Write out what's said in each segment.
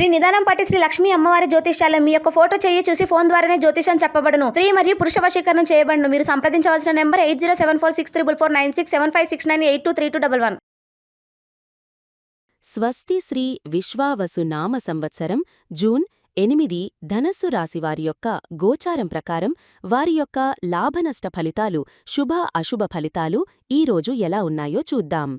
శ్రీ నిదానం పట్టి శ్రీ లక్ష్మీ అమ్మవారి జ్యోతిష్యాలయం మీ యొక్క ఫోటో చేయి చూసి ఫోన్ ద్వారానే జ్యోతిషం చెప్పబడను. స్త్రీ మరియు పురుష వశీకరణం చేయబడను. మీరు సంప్రదించవలసిన number eight zero seven four six triple four nine six seven five six nine eight two three two double one. స్వస్తి శ్రీ విశ్వావసు నామ సంవత్సరం జూన్ ఎనిమిది ధనస్సు రాశివారి యొక్క గోచారం ప్రకారం వారి యొక్క లాభనష్ట ఫలితాలు శుభ అశుభ ఫలితాలు ఈరోజు ఎలా ఉన్నాయో చూద్దాం.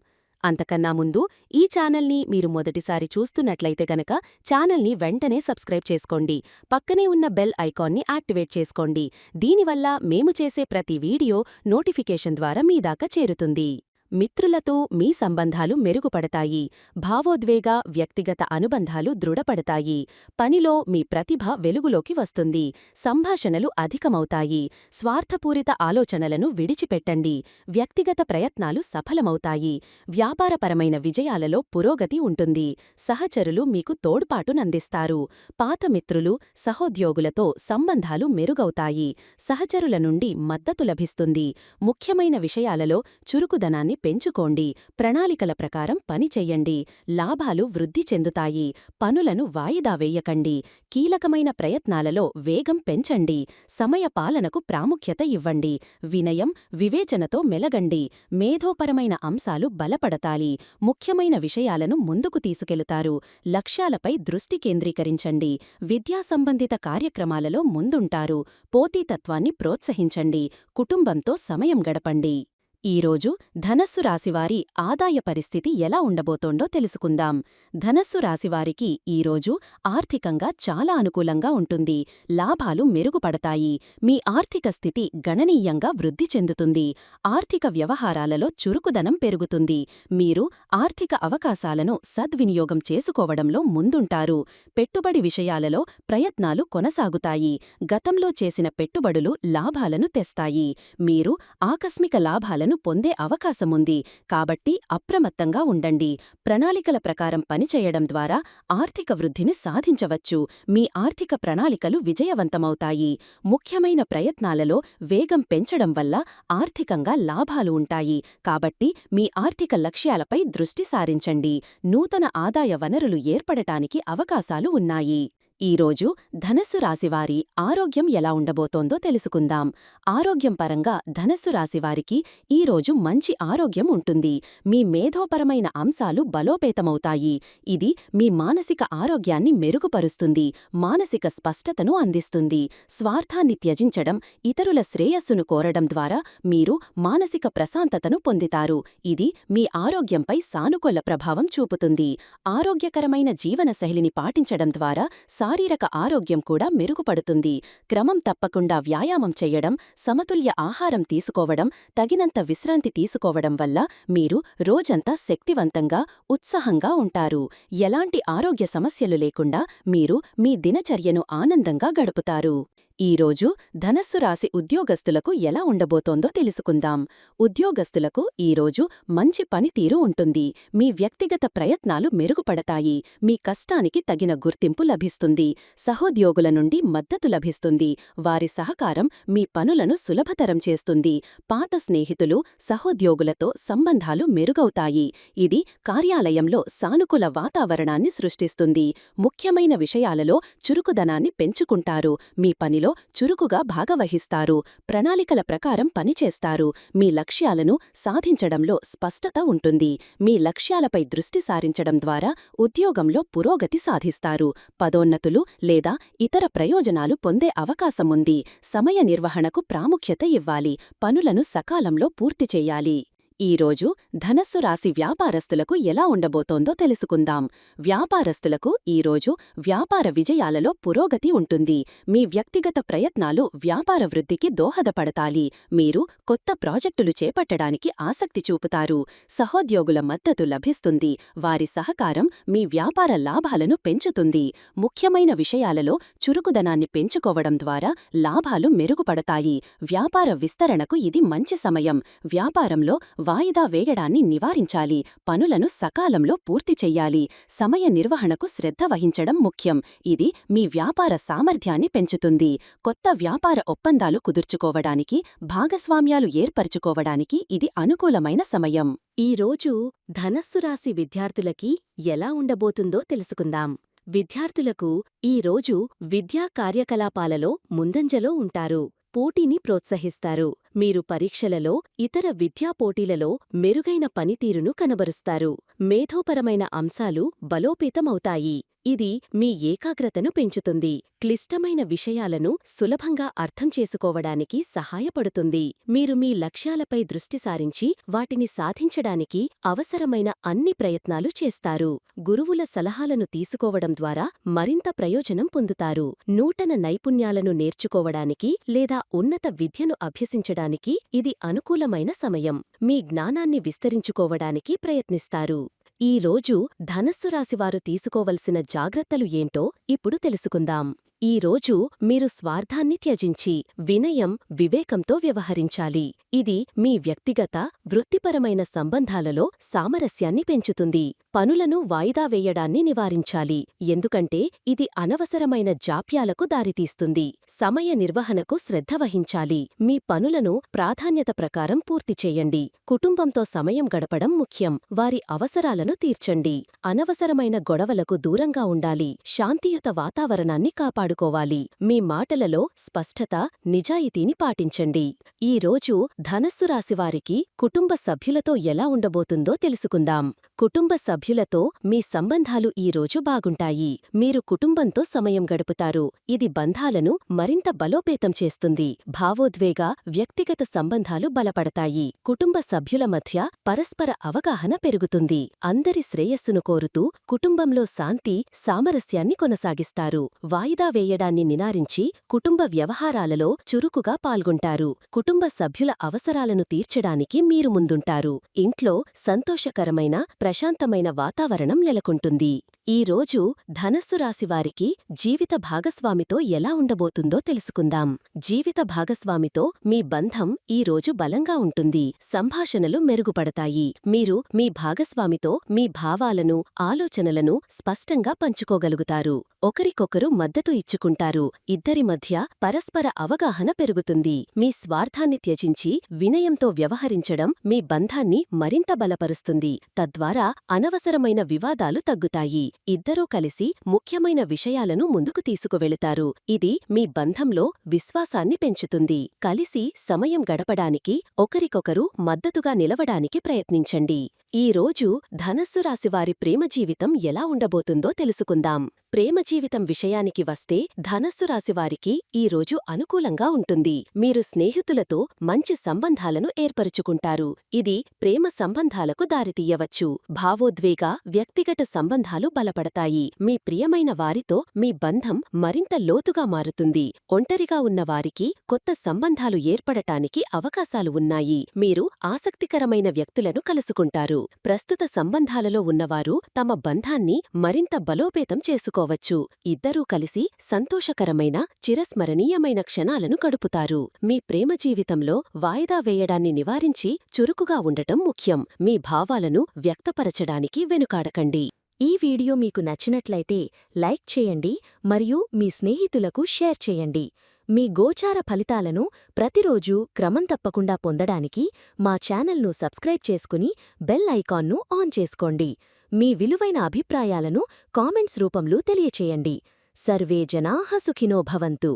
అంతకన్నా ముందు ఈ ఛానల్ని మీరు మొదటిసారి చూస్తున్నట్లయితే గనక ఛానల్ని వెంటనే సబ్స్క్రైబ్ చేసుకోండి. పక్కనే ఉన్న బెల్ ఐకాన్ని యాక్టివేట్ చేసుకోండి. దీనివల్ల మేము చేసే ప్రతి వీడియో నోటిఫికేషన్ ద్వారా మీ దాకా చేరుతుంది. మిత్రులతో మీ సంబంధాలు మెరుగుపడతాయి. భావోద్వేగ వ్యక్తిగత అనుబంధాలు దృఢపడతాయి. పనిలో మీ ప్రతిభ వెలుగులోకి వస్తుంది. సంభాషణలు అధికమవుతాయి. స్వార్థపూరిత ఆలోచనలను విడిచిపెట్టండి. వ్యక్తిగత ప్రయత్నాలు సఫలమవుతాయి. వ్యాపారపరమైన విజయాలలో పురోగతి ఉంటుంది. సహచరులు మీకు తోడ్పాటునందిస్తారు పాత మిత్రులు సహోద్యోగులతో సంబంధాలు మెరుగవుతాయి. సహచరుల నుండి మద్దతు లభిస్తుంది. ముఖ్యమైన విషయాలలో చురుకుదనాన్ని పెంచుకోండి. ప్రణాళికల ప్రకారం పనిచెయ్యండి లాభాలు వృద్ధి చెందుతాయి. పనులను వాయిదా వేయకండి. కీలకమైన ప్రయత్నాలలో వేగం పెంచండి. సమయ పాలనకు ప్రాముఖ్యత ఇవ్వండి. వినయం వివేచనతో మెలగండి. మేధోపరమైన అంశాలు బలపడతాలి ముఖ్యమైన విషయాలను ముందుకు తీసుకెళుతారు. లక్ష్యాలపై దృష్టి కేంద్రీకరించండి. విద్యా సంబంధిత కార్యక్రమాలలో ముందుంటారు. పోతీతత్వాన్ని ప్రోత్సహించండి. కుటుంబంతో సమయం గడపండి. ఈరోజు ధనస్సు రాశివారి ఆదాయ పరిస్థితి ఎలా ఉండబోతోందో తెలుసుకుందాం. ధనస్సు రాశివారికి ఈరోజు ఆర్థికంగా చాలా అనుకూలంగా ఉంటుంది. లాభాలు మెరుగుపడతాయి. మీ ఆర్థిక స్థితి గణనీయంగా వృద్ధి చెందుతుంది. ఆర్థిక వ్యవహారాలలో చురుకుదనం పెరుగుతుంది. మీరు ఆర్థిక అవకాశాలను సద్వినియోగం చేసుకోవడంలో ముందుంటారు. పెట్టుబడి విషయాలలో ప్రయత్నాలు కొనసాగుతాయి. గతంలో చేసిన పెట్టుబడులు లాభాలను తెస్తాయి. మీరు ఆకస్మిక లాభాలను పొందే అవకాశముంది. కాబట్టి అప్రమత్తంగా ఉండండి. ప్రణాళికల ప్రకారం పనిచేయడం ద్వారా ఆర్థిక వృద్ధిని సాధించవచ్చు. మీ ఆర్థిక ప్రణాళికలు విజయవంతమవుతాయి. ముఖ్యమైన ప్రయత్నాలలో వేగం పెంచడం వల్ల ఆర్థికంగా లాభాలు ఉంటాయి. కాబట్టి మీ ఆర్థిక లక్ష్యాలపై దృష్టి సారించండి. నూతన ఆదాయ వనరులు ఏర్పడటానికి అవకాశాలు ఉన్నాయి. ఈరోజు ధనస్సు రాశివారి ఆరోగ్యం ఎలా ఉండబోతోందో తెలుసుకుందాం. ఆరోగ్యం పరంగా ధనస్సు రాశివారికి ఈరోజు మంచి ఆరోగ్యం ఉంటుంది. మీ మేధోపరమైన అంశాలు బలోపేతమవుతాయి. ఇది మీ మానసిక ఆరోగ్యాన్ని మెరుగుపరుస్తుంది. మానసిక స్పష్టతను అందిస్తుంది. స్వార్థాన్ని త్యజించడం ఇతరుల శ్రేయస్సును కోరడం ద్వారా మీరు మానసిక ప్రశాంతతను పొందుతారు. ఇది మీ ఆరోగ్యంపై సానుకూల ప్రభావం చూపుతుంది. ఆరోగ్యకరమైన జీవనశైలిని పాటించడం ద్వారా శారీరక ఆరోగ్యం కూడా మెరుగుపడుతుంది. క్రమం తప్పకుండా వ్యాయామం చెయ్యడం సమతుల్య ఆహారం తీసుకోవడం తగినంత విశ్రాంతి తీసుకోవడం వల్ల మీరు రోజంతా శక్తివంతంగా ఉత్సాహంగా ఉంటారు. ఎలాంటి ఆరోగ్య సమస్యలు లేకుండా మీరు మీ దినచర్యను ఆనందంగా గడుపుతారు. ఈరోజు ధనస్సు రాశి ఉద్యోగస్తులకు ఎలా ఉండబోతోందో తెలుసుకుందాం. ఉద్యోగస్తులకు ఈరోజు మంచి పనితీరు ఉంటుంది. మీ వ్యక్తిగత ప్రయత్నాలు మెరుగుపడతాయి. మీ కష్టానికి తగిన గుర్తింపు లభిస్తుంది. సహోద్యోగుల నుండి మద్దతు లభిస్తుంది. వారి సహకారం మీ పనులను సులభతరం చేస్తుంది. పాత స్నేహితులు సహోద్యోగులతో సంబంధాలు మెరుగవుతాయి. ఇది కార్యాలయంలో సానుకూల వాతావరణాన్ని సృష్టిస్తుంది. ముఖ్యమైన విషయాలలో చురుకుదనాన్ని పెంచుకుంటారు. మీ పనిలో చురుకుగా భాగవహిస్తారు ప్రణాళికల ప్రకారం పనిచేస్తారు. మీ లక్ష్యాలను సాధించడంలో స్పష్టత ఉంటుంది. మీ లక్ష్యాలపై దృష్టి సారించడం ద్వారా ఉద్యోగంలో పురోగతి సాధిస్తారు. పదోన్నతులు లేదా ఇతర ప్రయోజనాలు పొందే అవకాశముంది. సమయ నిర్వహణకు ప్రాముఖ్యత ఇవ్వాలి. పనులను సకాలంలో పూర్తి చేయాలి. ఈరోజు ధనస్సు రాశి వ్యాపారస్తులకు ఎలా ఉండబోతోందో తెలుసుకుందాం. వ్యాపారస్తులకు ఈరోజు వ్యాపార విజయాలలో పురోగతి ఉంటుంది. మీ వ్యక్తిగత ప్రయత్నాలు వ్యాపార వృద్ధికి దోహదపడతాలి మీరు కొత్త ప్రాజెక్టులు చేపట్టడానికి ఆసక్తి చూపుతారు. సహోద్యోగుల మద్దతు లభిస్తుంది. వారి సహకారం మీ వ్యాపార లాభాలను పెంచుతుంది. ముఖ్యమైన విషయాలలో చురుకుదనాన్ని పెంచుకోవడం ద్వారా లాభాలు మెరుగుపడతాయి. వ్యాపార విస్తరణకు ఇది మంచి సమయం. వ్యాపారంలో వాయిదా వేయడాన్ని నివారించాలి. పనులను సకాలంలో పూర్తి చెయ్యాలి. సమయ నిర్వహణకు శ్రద్ధ వహించడం ముఖ్యం. ఇది మీ వ్యాపార సామర్థ్యాన్ని పెంచుతుంది. కొత్త వ్యాపార ఒప్పందాలు కుదుర్చుకోవడానికి భాగస్వామ్యాలు ఏర్పరచుకోవడానికి ఇది అనుకూలమైన సమయం. ఈరోజు ధనస్సు రాశి విద్యార్థులకి ఎలా ఉండబోతుందో తెలుసుకుందాం. విద్యార్థులకు ఈ రోజు విద్యా కార్యకలాపాలలో ముందంజలో ఉంటారు. పోటీని ప్రోత్సహిస్తారు. మీరు పరీక్షలలో ఇతర విద్యా పోటీలలో మెరుగైన పనితీరును కనబరుస్తారు. మేధోపరమైన అంశాలు బలోపేతమవుతాయి. ఇది మీ ఏకాగ్రతను పెంచుతుంది. క్లిష్టమైన విషయాలను సులభంగా అర్థం చేసుకోవడానికి సహాయపడుతుంది. మీరు మీ లక్ష్యాలపై దృష్టి సారించి వాటిని సాధించడానికి అవసరమైన అన్ని ప్రయత్నాలు చేస్తారు. గురువుల సలహాలను తీసుకోవడం ద్వారా మరింత ప్రయోజనం పొందుతారు. నూటన నైపుణ్యాలను నేర్చుకోవడానికి లేదా ఉన్నత విద్యను అభ్యసించడానికి ఇది అనుకూలమైన సమయం. మీ జ్ఞానాన్ని విస్తరించుకోవడానికి ప్రయత్నిస్తారు. ఈ రోజు ధనస్సు రాశివారు తీసుకోవలసిన జాగ్రత్తలు ఏంటో ఇప్పుడు తెలుసుకుందాం. ఈ రోజు మీరు స్వార్థాన్ని త్యజించి వినయం వివేకంతో వ్యవహరించాలి. ఇది మీ వ్యక్తిగత వృత్తిపరమైన సంబంధాలలో సామరస్యాన్ని పెంచుతుంది. పనులను వాయిదా వేయడాన్ని నివారించాలి. ఎందుకంటే ఇది అనవసరమైన జాప్యాలకు దారితీస్తుంది. సమయ నిర్వహణకు శ్రద్ధ వహించాలి. మీ పనులను ప్రాధాన్యత ప్రకారం పూర్తి చేయండి. కుటుంబంతో సమయం గడపడం ముఖ్యం. వారి అవసరాలను తీర్చండి. అనవసరమైన గొడవలకు దూరంగా ఉండాలి. శాంతియుత వాతావరణాన్ని కాపాడు కాపాడుకోవాలి మీ మాటలలో స్పష్టత నిజాయితీని పాటించండి. ఈ రోజు ధనస్సు రాశివారికి కుటుంబ సభ్యులతో ఎలా ఉండబోతుందో తెలుసుకుందాం. కుటుంబ సభ్యులతో మీ సంబంధాలు ఈ రోజు బాగుంటాయి. మీరు కుటుంబంతో సమయం గడుపుతారు. ఇది బంధాలను మరింత బలోపేతం చేస్తుంది. భావోద్వేగ వ్యక్తిగత సంబంధాలు బలపడతాయి. కుటుంబ సభ్యుల మధ్య పరస్పర అవగాహన పెరుగుతుంది. అందరి శ్రేయస్సును కోరుతూ కుటుంబంలో శాంతి సామరస్యాన్ని కొనసాగిస్తారు. వాయిదా వేయడాన్ని నినారించి కుటుంబ వ్యవహారాలలో చురుకుగా పాల్గొంటారు. కుటుంబ సభ్యుల అవసరాలను తీర్చడానికి మీరు ముందుంటారు. ఇంట్లో సంతోషకరమైన ప్రశాంతమైన వాతావరణం నెలకొంటుంది. ఈ రోజు ధనస్సు రాశివారికి జీవిత భాగస్వామితో ఎలా ఉండబోతుందో తెలుసుకుందాం. జీవిత భాగస్వామితో మీ బంధం ఈ రోజు బలంగా ఉంటుంది. సంభాషణలు మెరుగుపడతాయి. మీరు మీ భాగస్వామితో మీ భావాలను ఆలోచనలను స్పష్టంగా పంచుకోగలుగుతారు. ఒకరికొకరు మద్దతు ఇచ్చుకుంటారు ఇద్దరి మధ్య పరస్పర అవగాహన పెరుగుతుంది. మీ స్వార్థాన్ని త్యజించి వినయంతో వ్యవహరించడం మీ బంధాన్ని మరింత బలపరుస్తుంది. తద్వారా అనవసరమైన వివాదాలు తగ్గుతాయి. ఇద్దరూ కలిసి ముఖ్యమైన విషయాలను ముందుకు తీసుకువెళతారు. ఇది మీ బంధంలో విశ్వాసాన్ని పెంచుతుంది. కలిసి సమయం గడపడానికి ఒకరికొకరు మద్దతుగా నిలవడానికి ప్రయత్నించండి. ఈ రోజు ధనస్సు రాశివారి ప్రేమ జీవితం ఎలా ఉండబోతుందో తెలుసుకుందాం. ప్రేమ జీవితం విషయానికి వస్తే ధనస్సు రాశివారికి ఈ రోజు అనుకూలంగా ఉంటుంది. మీరు స్నేహితులతో మంచి సంబంధాలను ఏర్పరుచుకుంటారు. ఇది ప్రేమ సంబంధాలకు దారితీయవచ్చు. భావోద్వేగ వ్యక్తిగత సంబంధాలు బలపడతాయి. మీ ప్రియమైన వారితో మీ బంధం మరింత లోతుగా మారుతుంది. ఒంటరిగా ఉన్నవారికి కొత్త సంబంధాలు ఏర్పడటానికి అవకాశాలు ఉన్నాయి. మీరు ఆసక్తికరమైన వ్యక్తులను కలుసుకుంటారు. ప్రస్తుత సంబంధాలలో ఉన్నవారు తమ బంధాన్ని మరింత బలోపేతం చేసుకోవచ్చు. ఇద్దరూ కలిసి సంతోషకరమైన చిరస్మరణీయమైన క్షణాలను గడుపుతారు. మీ ప్రేమ జీవితంలో వాయిదా వేయడాన్ని నివారించి చురుకుగా ఉండటం ముఖ్యం. మీ భావాలను వ్యక్తపరచడానికి వెనుకాడకండి. ఈ వీడియో మీకు నచ్చినట్లయితే లైక్ చేయండి మరియు మీ స్నేహితులకు షేర్ చేయండి. మీ గోచార ఫలితాలను ప్రతిరోజూ క్రమం తప్పకుండా పొందడానికి మా ఛానల్ను సబ్స్క్రైబ్ చేసుకుని బెల్ ఐకాన్ను ఆన్ చేసుకోండి. మీ విలువైన అభిప్రాయాలను కామెంట్స్ రూపంలో తెలియచేయండి. సర్వే జనాః సుఖినో భవంతు.